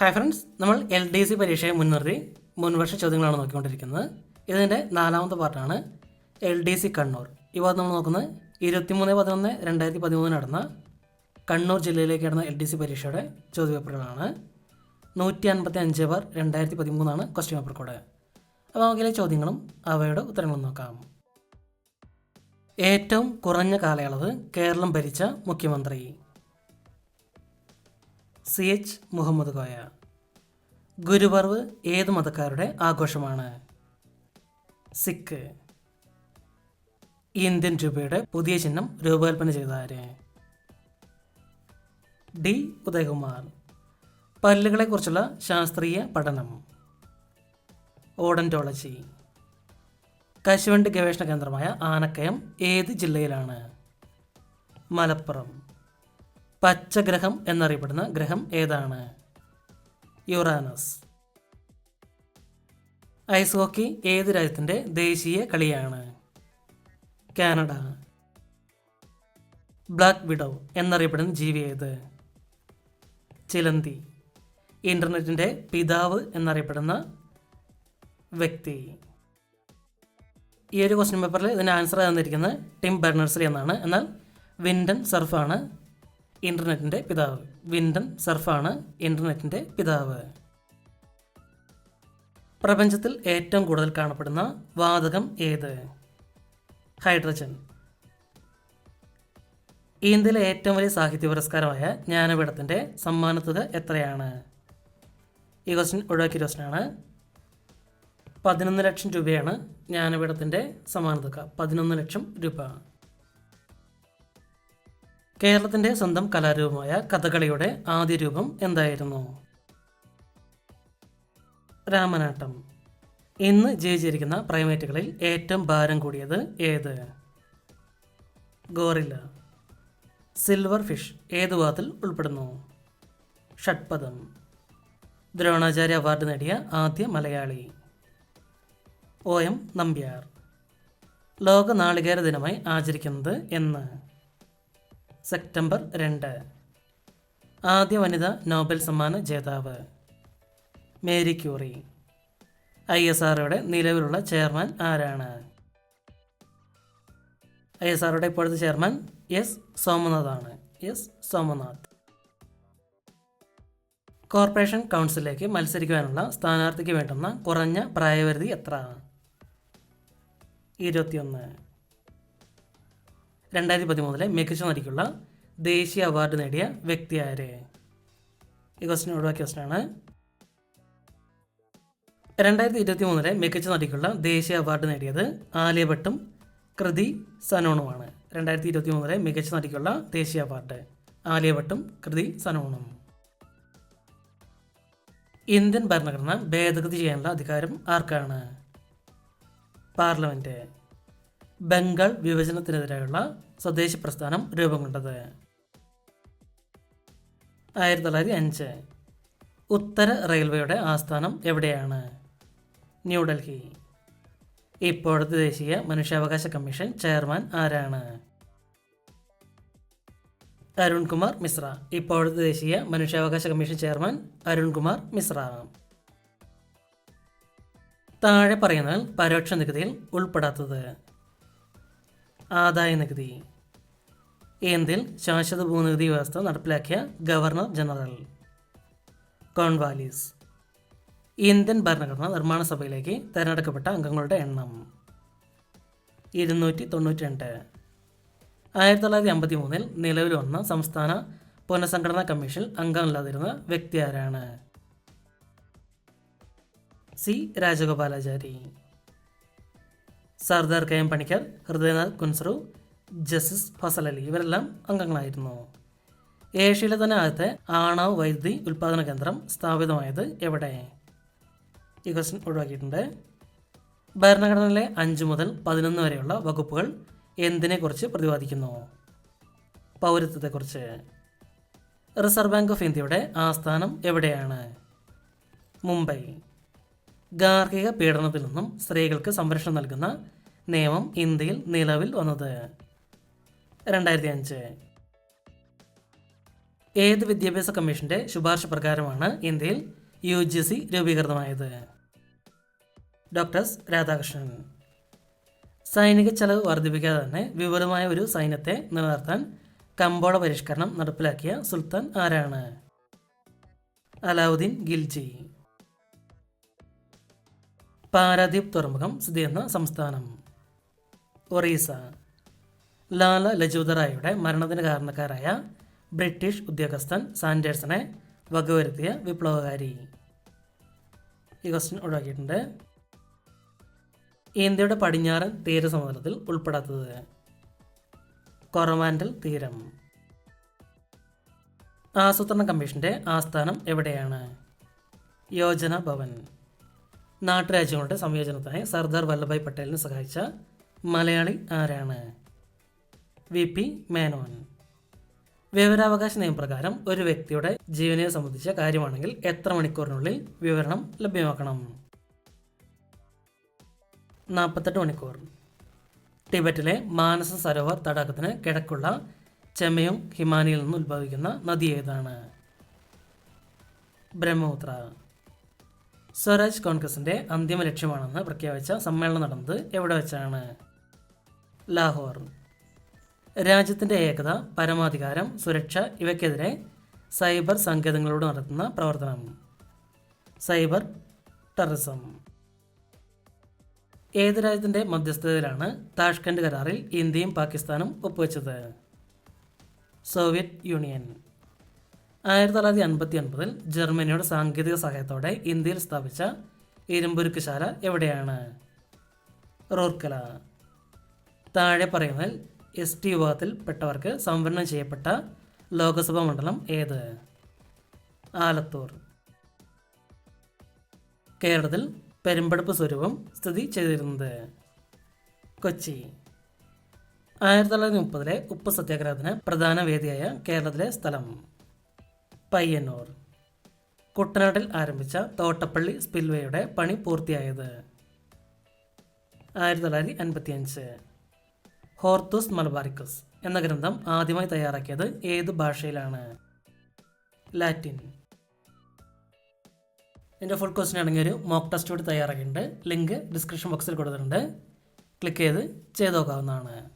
Hi friends നമ്മൾ L D C പരീക്ഷയെ മുൻനിർത്തി മുൻവർഷ ചോദ്യങ്ങളാണ് നോക്കിക്കൊണ്ടിരിക്കുന്നത്. ഇതിന്റെ നാലാമത്തെ പാർട്ടാണ് എൽ ഡി സി കണ്ണൂർ. ഈ ഭാഗത്ത് നമ്മൾ നോക്കുന്നത് ഇരുപത്തിമൂന്ന് പതിനൊന്ന് രണ്ടായിരത്തി പതിമൂന്ന് നടന്ന കണ്ണൂർ ജില്ലയിലേക്ക് നടന്ന എൽ ഡി സി പരീക്ഷയുടെ ചോദ്യപേപ്പറുകളാണ് നൂറ്റി അൻപത്തി അഞ്ച് ബാർ രണ്ടായിരത്തി പതിമൂന്നാണ് ക്വസ്റ്റ്യൻ പേപ്പർ കോഡ് അപ്പോൾ നമുക്കിലെ ചോദ്യങ്ങളും അവയുടെ ഉത്തരങ്ങളും നോക്കാം. ഏറ്റവും കുറഞ്ഞ കാലയളവ് കേരളം ഭരിച്ച മുഖ്യമന്ത്രി സി എച്ച് മുഹമ്മദ് കോയ ഗുരുപർവ് ഏത് മതക്കാരുടെ ആഘോഷമാണ്? സിഖ് ഇന്ത്യൻ രൂപയുടെ പുതിയ ചിഹ്നം രൂപകൽപ്പന ചെയ്ത ആര്? ഡി. ഉദയകുമാർ. പല്ലുകളെക്കുറിച്ചുള്ള ശാസ്ത്രീയ പഠനം. ഓഡന്റോളജി. കശുവണ്ടി ഗവേഷണ കേന്ദ്രമായ ആനക്കയം ഏത് ജില്ലയിലാണ്? മലപ്പുറം. പച്ചഗ്രഹം എന്നറിയപ്പെടുന്ന ഗ്രഹം ഏതാണ്? യുറാനസ്. ഐസ് ഹോക്കി ഏത് രാജ്യത്തിന്റെ ദേശീയ കളിയാണ്? കാനഡ. ബ്ലാക്ക് വിഡോ എന്നറിയപ്പെടുന്ന ജീവി ഏത്? ചിലന്തി. ഇന്റർനെറ്റിന്റെ പിതാവ് എന്നറിയപ്പെടുന്ന വ്യക്തി. ഈ ഒരു ക്വസ്റ്റ്യൻ പേപ്പറിൽ ഇതിന്റെ ആൻസർ തന്നിരിക്കുന്നത് ടിം ബെർണേഴ്സ്ലി എന്നാണ്. എന്നാൽ വിൻഡൻ സർഫാണ്. ഇന്റർനെറ്റിന്റെ പിതാവ്. വിൻഡൻ സർഫാണ് ഇന്റർനെറ്റിന്റെ പിതാവ്. പ്രപഞ്ചത്തിൽ ഏറ്റവും കൂടുതൽ കാണപ്പെടുന്ന വാതകം ഏത്? ഹൈഡ്രജൻ. ഇന്ത്യയിലെ ഏറ്റവും വലിയ സാഹിത്യ പുരസ്കാരമായ ജ്ഞാനപീഠത്തിന്റെ സമ്മാനത്തുക എത്രയാണ്? ഈ ക്വസ്റ്റ്യൻ ഒഴിവാക്കിയ ക്വസ്റ്റ്യനാണ് പതിനൊന്ന് ലക്ഷം രൂപയാണ് ജ്ഞാനപീഠത്തിന്റെ സമ്മാനത്തുക. പതിനൊന്ന് ലക്ഷം രൂപ. കേരളത്തിന്റെ സ്വന്തം കലാരൂപമായ കഥകളിയുടെ ആദ്യ രൂപം എന്തായിരുന്നു? രാമനാട്ടം. ഇന്ന് ജയിച്ചിരിക്കുന്ന പ്രൈമേറ്റുകളിൽ ഏറ്റവും ഭാരം കൂടിയത് ഏത്? ഗോറില്ല. സിൽവർ ഫിഷ് ഏത് വാതിൽ ഉൾപ്പെടുന്നു? ഷഡ്പദം. ദ്രോണാചാര്യ അവാർഡ് നേടിയ ആദ്യ മലയാളി. O M Nambiar. ലോക നാളികേര ദിനമായി ആചരിക്കുന്നത് എന്ന്. സെപ്റ്റംബർ രണ്ട്. ആദ്യ വനിത നോബൽ സമ്മാന ജേതാവ്. Mary Curie. ഐ എസ് ആർഒയുടെ നിലവിലുള്ള ചെയർമാൻ ആരാണ്? ഐ എസ് ആർഒയുടെ ഇപ്പോഴത്തെ ചെയർമാൻ എസ് സോമനാഥാണ്. എസ് സോമനാഥ്. കോർപ്പറേഷൻ കൗൺസിലിലേക്ക് മത്സരിക്കുവാനുള്ള സ്ഥാനാർത്ഥിക്ക് വേണ്ടുന്ന കുറഞ്ഞ പ്രായപരിധി എത്ര? ഇരുപത്തിയൊന്ന്. രണ്ടായിരത്തി പതിമൂന്നിലെ മികച്ച നടിക്കുള്ള ദേശീയ അവാർഡ് നേടിയ വ്യക്തി ആര്? ഈ ക്വസ്റ്റിന് ഒഴിവാക്കിയ ക്വസ്റ്റിനാണ് രണ്ടായിരത്തി ഇരുപത്തി മൂന്നിലെ മികച്ച നടിക്കുള്ള ദേശീയ അവാർഡ് നേടിയത് ആലിയ ഭട്ടും കൃതി സനോണുമാണ്. രണ്ടായിരത്തി ഇരുപത്തി മൂന്നിലെ മികച്ച നടിക്കുള്ള ദേശീയ അവാർഡ് ആലിയ ഭട്ടും കൃതി സനോണും. ഇന്ത്യൻ ഭരണഘടന ഭേദഗതി ചെയ്യാനുള്ള അധികാരം ആർക്കാണ്? പാർലമെന്റ് ബംഗാൾ വിഭജനത്തിനെതിരെയുള്ള സ്വദേശി പ്രസ്ഥാനം രൂപം കൊണ്ടത്. ആയിരത്തി തൊള്ളായിരത്തി അഞ്ച്. ഉത്തര റെയിൽവേയുടെ ആസ്ഥാനം എവിടെയാണ്? ന്യൂഡൽഹി ഇപ്പോഴത്തെ ദേശീയ മനുഷ്യാവകാശ കമ്മീഷൻ ചെയർമാൻ ആരാണ്? അരുൺകുമാർ മിശ്ര. ഇപ്പോഴത്തെ ദേശീയ മനുഷ്യാവകാശ കമ്മീഷൻ ചെയർമാൻ അരുൺകുമാർ മിശ്ര. താഴെ പറയുന്നതിൽ പരോക്ഷ നികുതിയിൽ ഉൾപ്പെടാത്തത്. ആദായ നികുതി ഇന്ത്യയിൽ ശാശ്വത ഭൂനികുതി വ്യവസ്ഥ നടപ്പിലാക്കിയ ഗവർണർ ജനറൽ കോൺവാലിസ്. ഇന്ത്യൻ ഭരണഘടന നിർമ്മാണ സഭയിലേക്ക് തിരഞ്ഞെടുക്കപ്പെട്ട അംഗങ്ങളുടെ എണ്ണം ഇരുന്നൂറ്റി തൊണ്ണൂറ്റി രണ്ട് ആയിരത്തി തൊള്ളായിരത്തി അമ്പത്തി മൂന്നിൽ നിലവിൽ വന്ന സംസ്ഥാന പുനഃസംഘടനാ കമ്മീഷൻ അംഗമല്ലാതിരുന്ന വ്യക്തി ആരാണ്? C. Rajagopalachari. Sardar K M Panikkar Hridayanath Kunzru justice Fazal Ali ഇവരെല്ലാം അംഗങ്ങളായിരുന്നു. ഏഷ്യയിലെ തന്നെ ആദ്യത്തെ ആണവ വൈദ്യുതി ഉൽപ്പാദന കേന്ദ്രം സ്ഥാപിതമായത് എവിടെ? ഈ ക്വസ്റ്റ്യൻ ഒഴിവാക്കിയിട്ടുണ്ട്. ഭരണഘടനയിലെ അഞ്ച് മുതൽ പതിനൊന്ന് വരെയുള്ള വകുപ്പുകൾ എന്തിനെക്കുറിച്ച് പ്രതിപാദിക്കുന്നു? പൗരത്വത്തെക്കുറിച്ച്. റിസർവ് ബാങ്ക് ഓഫ് ഇന്ത്യയുടെ ആസ്ഥാനം എവിടെയാണ്? മുംബൈ. ഗാർഹിക പീഡനത്തിൽ നിന്നും സ്ത്രീകൾക്ക് സംരക്ഷണം നൽകുന്ന നിയമം ഇന്ത്യയിൽ നിലവിൽ വന്നത്. രണ്ടായിരത്തി അഞ്ച് ഏത് വിദ്യാഭ്യാസ കമ്മീഷന്റെ ശുപാർശ പ്രകാരമാണ് ഇന്ത്യയിൽ യു ജി സി രൂപീകൃതമായത്? ഡോക്ടർ രാധാകൃഷ്ണൻ. സൈനിക ചെലവ് വർദ്ധിപ്പിക്കാതെ തന്നെ വിപുലമായ ഒരു സൈന്യത്തെ നിലനിർത്താൻ കമ്പോള പരിഷ്കരണം നടപ്പിലാക്കിയ സുൽത്താൻ ആരാണ്? അലാവുദ്ദീൻ ഗിൽജി. പാരാദ്വീപ് തുറമുഖം സ്ഥിതി ചെയ്യുന്ന സംസ്ഥാനം. ഒറീസ. ലാല ലജൂദ റായിയുടെ മരണത്തിന് കാരണക്കാരായ ബ്രിട്ടീഷ് ഉദ്യോഗസ്ഥൻ സാൻഡേഴ്സിനെ വകവരുത്തിയ വിപ്ലവകാരി. ഈ ക്വസ്റ്റ്യൻ ഒഴിവാക്കിയിട്ടുണ്ട്. ഇന്ത്യയുടെ പടിഞ്ഞാറൻ തീരസമുദ്രത്തിൽ ഉൾപ്പെടാത്തത്. കൊറമാൻഡൽ തീരം. ആസൂത്രണ കമ്മീഷന്റെ ആസ്ഥാനം എവിടെയാണ്? യോജന ഭവൻ. നാട്ടുരാജ്യങ്ങളുടെ സംയോജനത്തിനായി സർദാർ വല്ലഭായ് പട്ടേലിനെ സഹായിച്ച മലയാളി ആരാണ്? V P Menon. വിവരാവകാശ നിയമപ്രകാരം ഒരു വ്യക്തിയുടെ ജീവനെ സംബന്ധിച്ച കാര്യമാണെങ്കിൽ എത്ര മണിക്കൂറിനുള്ളിൽ വിവരണം ലഭ്യമാക്കണം? നാൽപ്പത്തെട്ട് മണിക്കൂർ. ടിബറ്റിലെ മാനസ സരോവർ തടാകത്തിന് കിഴക്കുള്ള ചെമയും ഹിമാനിയിൽ നിന്ന് ഉത്ഭവിക്കുന്ന നദി ഏതാണ്? ബ്രഹ്മപുത്ര. സ്വരാജ് കോൺഗ്രസിന്റെ അന്തിമ ലക്ഷ്യമാണെന്ന് പ്രഖ്യാപിച്ച സമ്മേളനം നടന്നത് എവിടെ വെച്ചാണ്? ലാഹോർ രാജ്യത്തിന്റെ ഏകത പരമാധികാരം സുരക്ഷ ഇവയ്ക്കെതിരെ സൈബർ സങ്കേതങ്ങളോട് നടത്തുന്ന പ്രവർത്തനം സൈബർ ടെററിസം. ഏത് രാജ്യത്തിന്റെ മധ്യസ്ഥതയിലാണ് താഷ്കണ്ട് കരാറിൽ ഇന്ത്യയും പാകിസ്ഥാനും ഒപ്പുവെച്ചത്? Soviet Union. ആയിരത്തി തൊള്ളായിരത്തി അൻപത്തി ഒൻപതിൽ ജർമ്മനിയുടെ സാങ്കേതിക സഹായത്തോടെ ഇന്ത്യയിൽ സ്ഥാപിച്ച ഇരുമ്പുരുക്കുശാല എവിടെയാണ്? റൂർക്കല. താഴെ പറയുന്നതിൽ എസ് ടി വിഭാഗത്തിൽപ്പെട്ടവർക്ക് സംവരണം ചെയ്യപ്പെട്ട ലോകസഭാ മണ്ഡലം ഏത്? ആലത്തൂർ. കേരളത്തിൽ പെരുമ്പടപ്പ് സ്വരൂപം സ്ഥിതി ചെയ്തിരുന്നത് കൊച്ചി. ആയിരത്തി തൊള്ളായിരത്തി മുപ്പതിലെ ഉപ്പ് സത്യാഗ്രഹത്തിന് പ്രധാന വേദിയായ കേരളത്തിലെ സ്ഥലം പയ്യന്നൂർ. കുട്ടനാട്ടിൽ ആരംഭിച്ച തോട്ടപ്പള്ളി സ്പിൽവേയുടെ പണി പൂർത്തിയായത് ആയിരത്തി തൊള്ളായിരത്തി അൻപത്തിയഞ്ച് ഹോർത്തൂസ് മലബാറിക്കസ് എന്ന ഗ്രന്ഥം ആദ്യമായി തയ്യാറാക്കിയത് ഏത് ഭാഷയിലാണ്? ലാറ്റിൻ. എന്റെ ഫുൾ ക്വസ്റ്റ്യൻ ആണെങ്കിൽ ഒരു മോക്ക് ടെസ്റ്റ് കൂടി തയ്യാറാക്കിയിട്ടുണ്ട്. ലിങ്ക് ഡിസ്ക്രിപ്ഷൻ ബോക്സിൽ കൊടുത്തിട്ടുണ്ട്. ക്ലിക്ക് ചെയ്ത് ചെയ്ത് നോക്കാവുന്നതാണ്